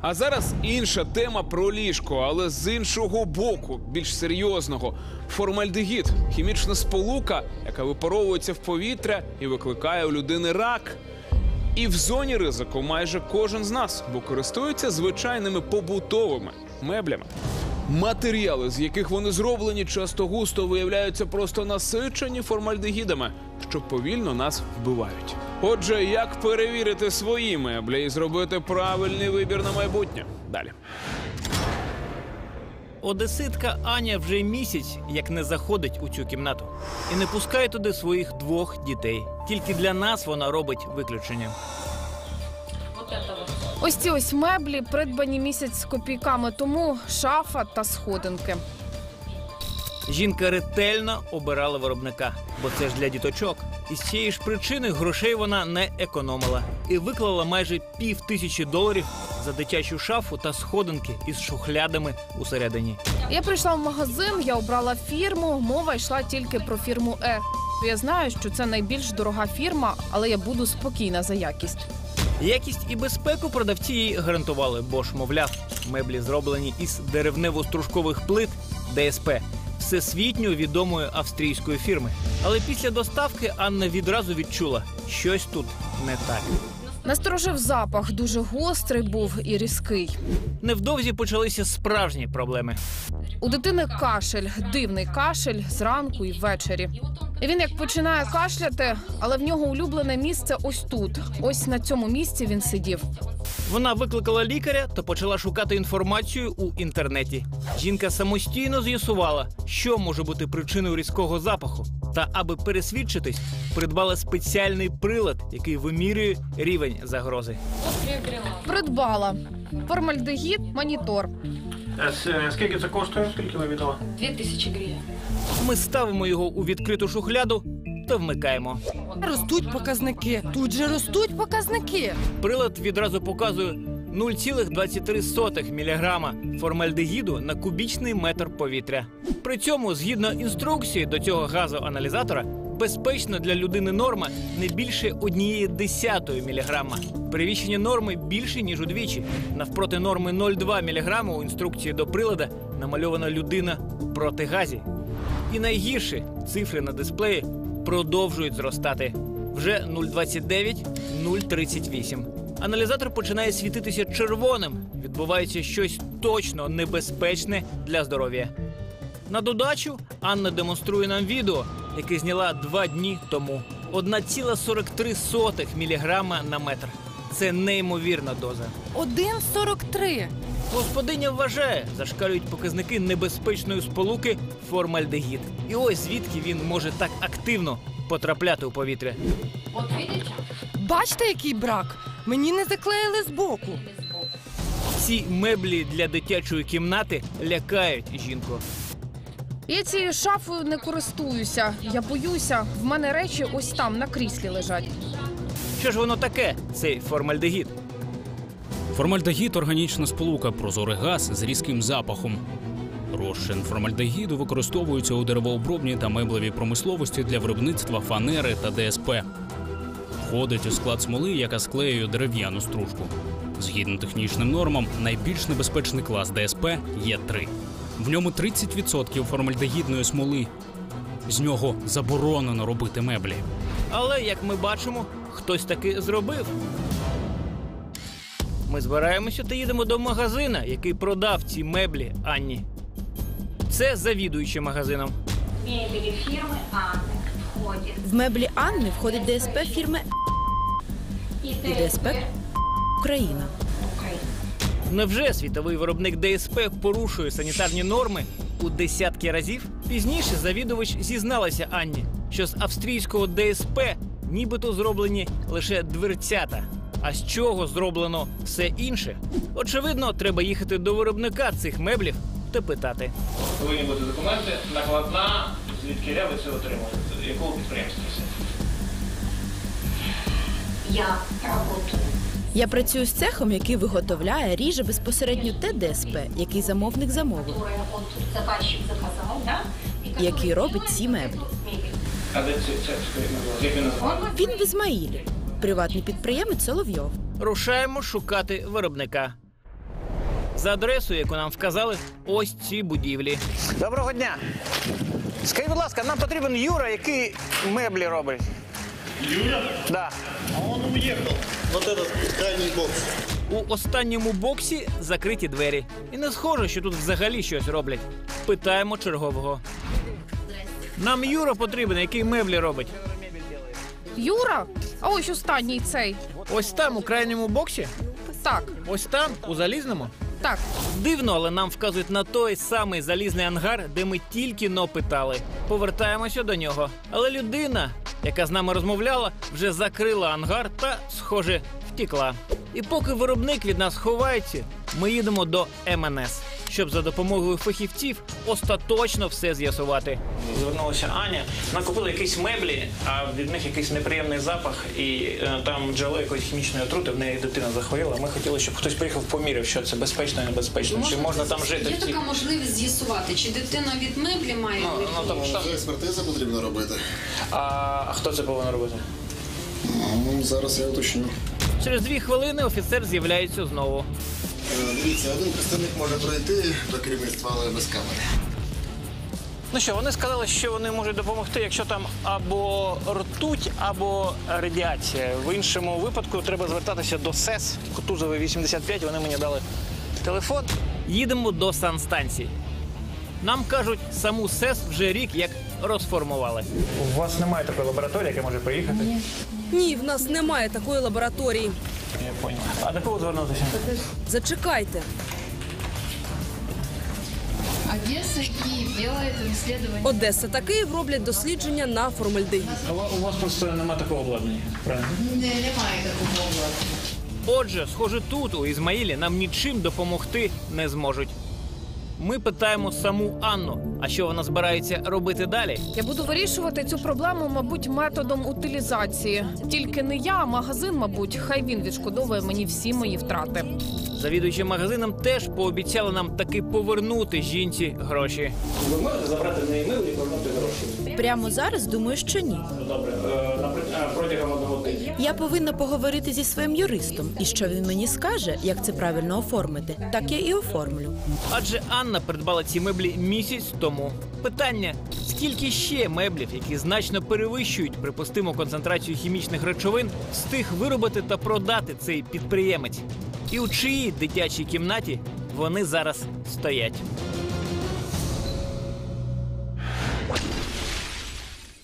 А зараз інша тема про ліжко, але з іншого боку, більш серйозного. Формальдегід хімічна сполука, яка випаровується в повітря і викликає у людини рак. І в зоні ризику майже кожен з нас, бо користується звичайними побутовими меблями. Матеріали, з яких вони зроблені, часто густо виявляються просто насичені формальдегідами, що повільно нас вбивають. Отже, як перевірити свої меблі і зробити правильний вибір на майбутнє? Далі. Одеситка Аня вже місяць як не заходить у цю кімнату і не пускає туди своїх двох дітей. Тільки для нас вона робить виключення. Ось ці ось меблі придбані місяць з копійками тому шафа та сходинки. Жінка ретельно обирала виробника, бо це ж для діточок. І з цієї ж причини грошей вона не економила і виклала майже пів тисячі доларів за дитячу шафу та сходинки із шухлядами усередині. Я прийшла в магазин, я обрала фірму. Мова йшла тільки про фірму Е. Я знаю, що це найбільш дорога фірма, але я буду спокійна за якість. Якість і безпеку продавці їй гарантували, бо ж, мовляв, меблі зроблені із деревнево-стружкових плит ДСП всесвітньо відомої австрійської фірми. Але після доставки Анна відразу відчула, щось тут не так. Насторожив запах, дуже гострий був і різкий. Невдовзі почалися справжні проблеми. У дитини кашель, дивний кашель зранку і ввечері. І він як починає кашляти, але в нього улюблене місце ось тут. Ось на цьому місці він сидів. Вона викликала лікаря та почала шукати інформацію у інтернеті. Жінка самостійно з'ясувала, що може бути причиною різкого запаху. Та аби пересвідчитись, придбала спеціальний прилад, який вимірює рівень загрози. Придбала формальдегід, монітор. Е, Скільки це коштує? Скільки ви віддала? 2000 гривен. Ми ставимо його у відкриту шухляду та вмикаємо. Ростуть показники. Тут же ростуть показники. Прилад відразу показує 0,23 мг формальдегіду на кубічний метр повітря. При цьому, згідно інструкції до цього газоаналізатора, безпечно для людини норма не більше однієї десятої міліграма. Перевищення норми більше ніж удвічі. Навпроти норми 0,2 мг у інструкції до прилада намальована людина проти газі. І найгірше цифри на дисплеї продовжують зростати. Вже 0,29, 0,38. Аналізатор починає світитися червоним. Відбувається щось точно небезпечне для здоров'я. На додачу Анна демонструє нам відео, яке зняла два дні тому. 1,43 міліграма на метр. Це неймовірна доза. 1,43. Господиня вважає, зашкалюють показники небезпечної сполуки формальдегід. І ось звідки він може так активно потрапляти у повітря. Видите? Бачите, який брак? Мені не заклеїли збоку. Ці меблі для дитячої кімнати лякають жінку. Я цією шафою не користуюся. Я боюся. В мене речі ось там на кріслі лежать. Що ж воно таке, цей формальдегід? Формальдегід органічна сполука, прозорий газ з різким запахом. Розчин формальдегіду використовується у деревообробній та меблевій промисловості для виробництва фанери та ДСП. Входить у склад смоли, яка склеює дерев'яну стружку. Згідно технічним нормам, найбільш небезпечний клас ДСП є 3 В ньому 30% формальдегідної смоли. З нього заборонено робити меблі. Але, як ми бачимо, хтось таки зробив. Ми збираємося та їдемо до магазина, який продав ці меблі Анні. Це завідуючий магазином. Мебели фирмы Анны входит. В меблі Анни входить ДСП фірми і ДСП Україна. Невже світовий виробник ДСП порушує санітарні норми у десятки разів? Пізніше завідувач зізналася Анні, що з австрійського ДСП нібито зроблені лише дверцята. А з чого зроблено все інше? Очевидно, треба їхати до виробника цих меблів та питати. Повинні бути документи, накладна, звідки ви це отримали, якого підприємства це? Я работаю. Я працюю з цехом, який виготовляє ріже безпосередньо те ДСП, який замовник замовив, який робить ці меблі. А де це, це скажіть, будь ласка, як він називається? Він в Ізмаїлі, приватний підприємець Соловйов. Рушаємо шукати виробника. за адресою, яку нам вказали, ось ці будівлі. Доброго дня. Скажіть, будь ласка, нам потрібен Юра, який меблі робить. Юра? Да. А он уехал. Вот этот крайний бокс. У останньому боксі закриті двері. І не схоже, що тут взагалі щось роблять. Питаємо чергового. Нам Юра потрібен, який меблі робить. Юра? А ось останній цей. Ось там, у крайньому боксі, Так, ось там, у залізному. Так. Дивно, але нам вказують на той самий залізний ангар, де ми тільки но питали. Повертаємося до нього. Але людина, яка з нами розмовляла, вже закрила ангар та, схоже, втікла. І поки виробник від нас ховається, ми їдемо до МНС, щоб за допомогою фахівців остаточно все з'ясувати. Звернулася Аня. Вона купила якісь меблі, а від них якийсь неприємний запах, і е, там джерело якоїсь хімічної отрути, в неї дитина захворіла. Ми хотіли, щоб хтось приїхав поміряв, що це безпечно і небезпечно. Чи можна там жити Є в цій... така можливість з'ясувати, чи дитина від меблі має Ну, ну, там, там... Вже експертиза потрібно робити. А, а хто це повинен робити? Ну, зараз я уточню. Через дві хвилини офіцер з'являється знову. Е, Дивіться, один представник може пройти до керівництва, але без камери. Ну що, вони сказали, що вони можуть допомогти, якщо там або ртуть, або радіація. В іншому випадку треба звертатися до СЕС Кутузової 85. Вони мені дали телефон. Їдемо до санстанції. Нам кажуть, саму СЕС вже рік як розформували. У вас немає такої лабораторії, яка може приїхати? Ні, в нас немає такої лабораторії. Я понял. А до кого звернутися? Зачекайте. Одеса Київ делает исследование. Одеса та Київ роблять дослідження на формальдегід. У вас просто немає такого обладнання. Правильно? Немає такого обладнання. Отже, схоже, тут, у Ізмаїлі, нам нічим допомогти не зможуть. Ми питаємо саму Анну, а що вона збирається робити далі? Я буду вирішувати цю проблему, мабуть, методом утилізації. Тільки не я, а магазин, мабуть, хай він відшкодовує мені всі мої втрати. Завідуючи магазином теж пообіцяла нам таки повернути жінці гроші. Ви можете забрати в неї мило і повернути гроші? Прямо зараз думаю, що ні. Добре, е, протягом одного тижня. Я повинна поговорити зі своїм юристом, і що він мені скаже, як це правильно оформити, так я і оформлю. Адже Анна придбала ці меблі місяць тому. Питання: скільки ще меблів, які значно перевищують припустиму концентрацію хімічних речовин, встиг виробити та продати цей підприємець? І у чиїй дитячій кімнаті вони зараз стоять?